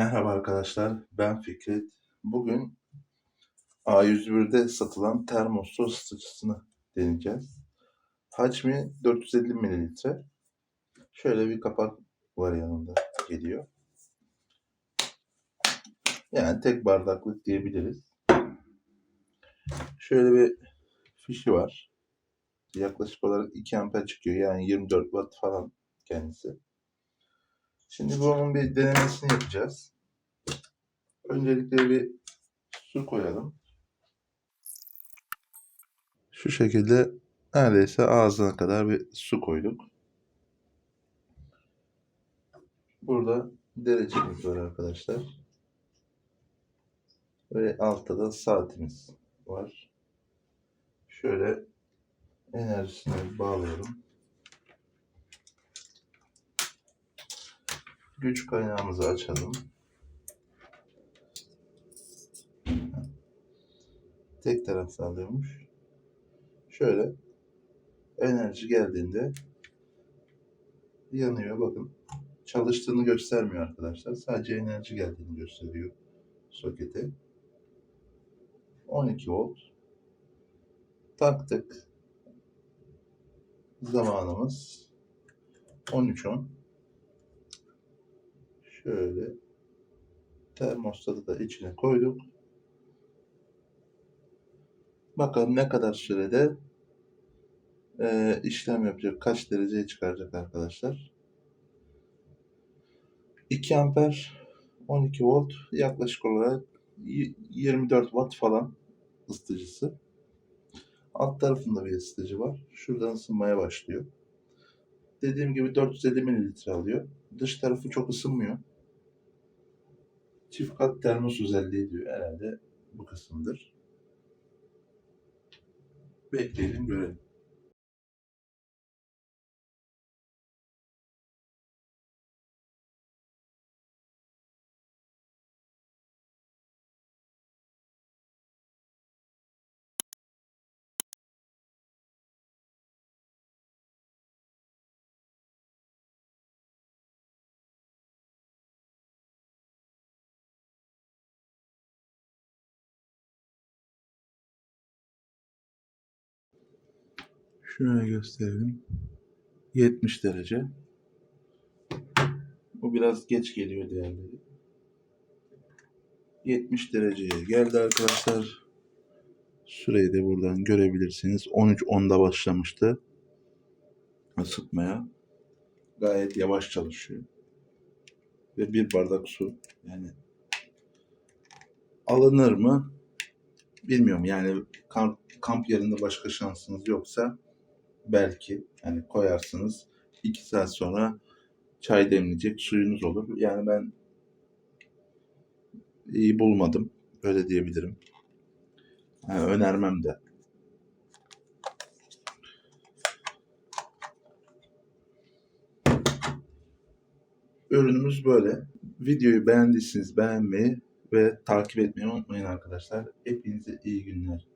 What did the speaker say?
Merhaba arkadaşlar, ben Fikret. Bugün A101'de satılan termos su ısıtıcısını deneyeceğiz. Hacmi 450 mililitre. Şöyle bir kapak var yanında geliyor. Yani tek bardaklık diyebiliriz. Şöyle bir fişi var. Yaklaşık olarak 2 amper çıkıyor. Yani 24 watt falan kendisi. Şimdi bunun bir denemesini yapacağız. Öncelikle bir su koyalım. Şu şekilde neredeyse ağzına kadar bir su koyduk. Burada derecemiz var arkadaşlar. Ve altta da saatimiz var. Şöyle enerjisini bağlıyorum. Güç kaynağımızı açalım. Tek taraf sağlıyormuş. Şöyle enerji geldiğinde yanıyor bakın. Çalıştığını göstermiyor arkadaşlar. Sadece enerji geldiğini gösteriyor sokete. 12 volt. Taktık. Zamanımız 13.10. Şöyle termostatı da içine koyduk. Bakalım ne kadar sürede e, işlem yapacak, kaç dereceye çıkaracak arkadaşlar. 2 amper 12 volt yaklaşık olarak 24 watt falan ısıtıcısı. Alt tarafında bir ısıtıcı var. Şuradan ısınmaya başlıyor. Dediğim gibi 450 mililitre alıyor. Dış tarafı çok ısınmıyor. Çift kat termos özelliği diyor. Herhalde bu kısımdır. Bekleyelim görelim. Şöyle gösterelim. 70 derece. Bu biraz geç geliyor diğerleri. 70 dereceye geldi arkadaşlar. Süreyi de buradan görebilirsiniz. 13.10'da başlamıştı ısıtmaya. Gayet yavaş çalışıyor. Ve bir bardak su. Yani alınır mı? Bilmiyorum. Yani kamp, kamp yerinde başka şansınız yoksa belki yani koyarsınız. 2 saat sonra çay demleyecek suyunuz olur. Yani ben iyi bulmadım. Öyle diyebilirim. Yani önermem de. Ürünümüz böyle. Videoyu beğendiyseniz beğenmeyi ve takip etmeyi unutmayın arkadaşlar. Hepinize iyi günler.